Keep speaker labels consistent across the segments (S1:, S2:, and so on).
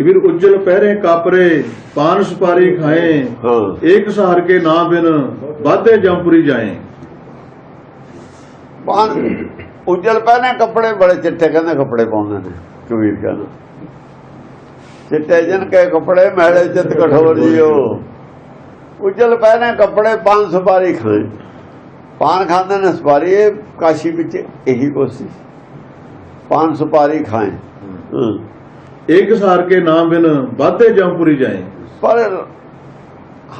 S1: ਕਿ ਵੀਰ ਉਜਲ ਪਹਿਰੇ ਕਾਪਰੇ ਪਾਨ ਸੁਪਾਰੀ ਖਾਏ
S2: ਹਾਂ।
S1: ਏਕ ਸਹਾਰ ਕੇ ਨਾ ਬਿਨ ਬਾਧੇ ਜੰਪੁਰੀ ਜਾਏ।
S2: ਪਾਨ ਉਜਲ ਪਹਿਨੇ ਕੱਪੜੇ ਬੜੇ ਚਿੱਟੇ ਕਹਿੰਦੇ ਕੱਪੜੇ ਪਾਉਂਦੇ ਨੇ ਕਬੀਰ ਕਹਿੰਦਾ। ਚਿੱਟੇ ਜਨ ਕੇ ਕੱਪੜੇ ਮੈਲੇ ਚਿੱਤ ਕਠੋਰ ਜਿਓ। ਉਜਲ ਪਹਿਨੇ ਕੱਪੜੇ ਪਾਨ ਸੁਪਾਰੀ ਖਾਏ। ਪਾਨ ਖਾਂਦੇ ਨੇ ਸੁਪਾਰੀ ਕਾਸ਼ੀ ਵਿੱਚ ਇਹੀ ਕੋਸ਼ਿਸ਼ ਪਾਨ ਸੁਪਾਰੀ ਖਾਏ।
S1: ਏਕ ਸਹਾਰ ਕੇ ਨਾ ਬਿਨ ਬਾਧੇ ਜੰਪੁਰੀ ਜਾਏ
S2: ਪਰ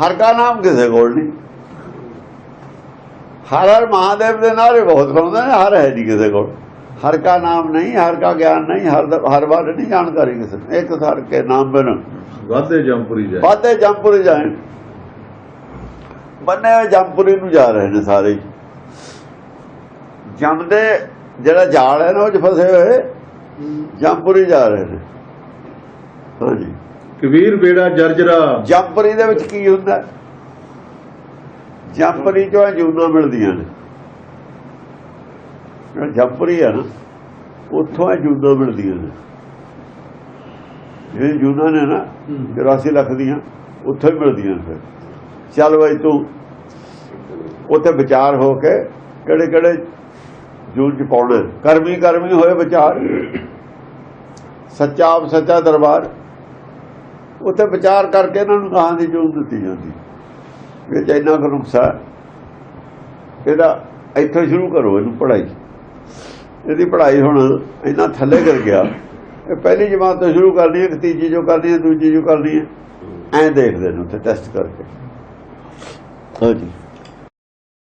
S2: ਹਰ ਦਾ ਨਾਮ ਕਿਸੇ ਕੋਲ ਨਹੀਂ ਹਰ ਹਰ ਮਹਾਦੇਵ ਦੇ ਨਾਰੇ ਬਹੁਤ ਗਾਉਂਦੇ ਨੇ ਹਰ ਹੈ ਨਹੀਂ ਕਿਸੇ ਕੋਲ ਹਰ ਕਾ ਨਾਮ ਨਹੀਂ ਹਰ ਕਾ ਗਿਆਨ ਨਹੀਂ ਹਰ ਹਰ ਬਾਰੇ ਨਹੀਂ ਜਾਣਕਾਰੀ ਕਿਸੇ ਇੱਕ ਹਰ ਕੇ ਨਾਮ ਬਿਨ
S1: ਬਾਧੇ ਜੰਪੁਰੀ ਜਾਏ
S2: ਬਾਦੇ ਜੰਪੁਰ ਜਾਏ ਬੰਨੇ ਹੋਏ ਜੰਪੁਰੀ ਨੂੰ ਜਾ ਰਹੇ ਨੇ ਸਾਰੇ ਹੀ। ਜੰਮ ਦੇ ਜਿਹੜਾ ਜਾਲ ਹੈ ਨਾ ਉਹ ਚ ਫਸੇ ਹੋਏ ਜੰਪੁਰੀ ਜਾ ਰਹੇ ਨੇ ਹਾਂਜੀ।
S1: ਕਬੀਰ ਬੇੜਾ ਜਰਜਰਾ।
S2: ਜੰਪਰੀ ਦੇ ਵਿੱਚ ਕੀ ਹੁੰਦਾ? ਜੰਪਰੀ ਚੋਂ ਜੂਨਾਂ ਮਿਲਦੀਆਂ ਨੇ। ਜਿਹੜਾ ਜੰਪਰੀ ਹੈ ਨਾ ਉੱਥੋਂ ਜੂਨਾਂ ਮਿਲਦੀਆਂ ਨੇ। ਇਹ ਜੂਨਾਂ ਨੇ ਨਾ 84 ਲੱਖ ਦੀਆਂ ਉੱਥੋਂ ਮਿਲਦੀਆਂ ਨੇ ਫਿਰ। ਚੱਲ ਬਈ ਤੂੰ ਉੱਥੇ ਵਿਚਾਰ ਹੋ ਕੇ ਕਿਹੜੇ ਕਿਹੜੇ ਜੂਨ ਚ ਪਾਉਣਾ। ਕਰਮੀ ਕਰਮੀ ਹੋਏ ਵਿਚਾਰ। ਸੱਚਾ ਆਪ ਸੱਚਾ ਦਰਬਾਰ। ਉੱਥੇ ਵਿਚਾਰ ਕਰਕੇ ਇਹਨਾਂ ਨੂੰ ਕਹਾਂ ਦੀ ਜੂਨ ਦਿੱਤੀ ਜਾਂਦੀ। ਵਿੱਚ ਇੰਨਾ ਕੁ ਨੁਕਸਾ ਇਹਦਾ ਇੱਥੋਂ ਸ਼ੁਰੂ ਕਰੋ ਇਹਨੂੰ ਪੜ੍ਹਾਈ। ਇਹਦੀ ਪੜ੍ਹਾਈ ਹੁਣ ਇੰਨਾ ਥੱਲੇ ਗਿਰ ਗਿਆ। ਇਹ ਪਹਿਲੀ ਜਮਾਤ ਤੋਂ ਸ਼ੁਰੂ ਕਰਨੀ ਹੈ ਤੀਜੀ ਜੋ ਕਰਨੀ ਹੈ, ਦੂਜੀ ਜੋ ਕਰਨੀ ਹੈ। ਐਂ ਦੇਖਦੇ ਨੇ ਉੱਥੇ ਟੈਸਟ ਕਰਕੇ। ਹਾਂਜੀ।